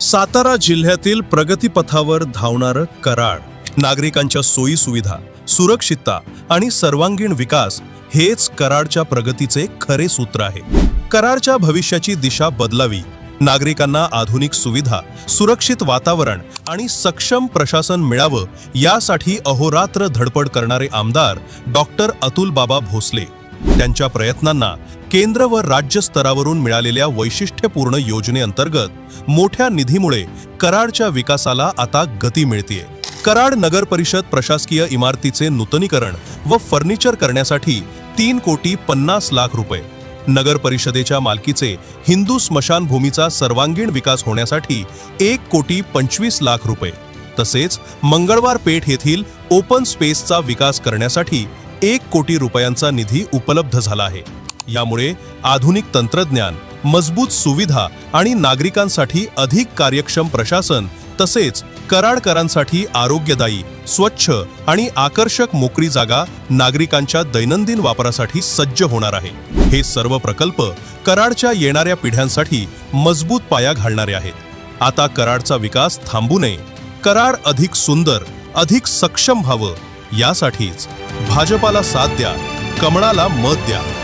सातारा जिल्ह्यातील प्रगतीपथावर धावणारं कराड. नागरिकांच्या सोयी सुविधा सुरक्षितता आणि सर्वांगीण विकास हेच कराडच्या प्रगतीचे खरे सूत्र आहे. कराडच्या भविष्याची दिशा बदलावी नागरिकांना आधुनिक सुविधा सुरक्षित वातावरण आणि सक्षम प्रशासन मिळावं यासाठी अहोरात्र धडपड करणारे आमदार डॉक्टर अतुल बाबा भोसले. त्यांच्या प्रयत्नांना केंद्र व राज्य स्तरावरून मिळालेल्या वैशिष्ट्यपूर्ण योजनेअंतर्गत मोठ्या निधीमुळे कराडच्या विकासाला आता गती मिळतीये. कराड नगर परिषद प्रशासकीय इमारतीचे नूतनीकरण व फर्निचर करण्यासाठी तीन कोटी पन्नास लाख रुपये. नगर परिषदेच्या मालकीचे हिंदू स्मशानभूमीचा सर्वांगीण विकास होण्यासाठी एक कोटी पंचवीस लाख रुपये. तसेच मंगळवार पेठ येथील ओपन स्पेसचा विकास करण्यासाठी एक कोटी रुपयांचा निधी उपलब्ध झाला आहे. यामुळे आधुनिक तंत्रज्ञान मजबूत सुविधा आणि नागरिकांसाठी अधिक कार्यक्षम प्रशासन तसेच कराडकरांसाठी आरोग्यदायी स्वच्छ आणि आकर्षक मोकळी जागा नागरिकांच्या दैनंदिन वापरासाठी सज्ज होणार आहे. हे सर्व प्रकल्प कराडच्या येणाऱ्या पिढ्यांसाठी मजबूत पाया घालणारे आहेत. आता कराडचा विकास थांबू नये. कराड अधिक सुंदर अधिक सक्षम व्हावं यासाठीच भाजपाला साथ द्या कमळाला मत द्या.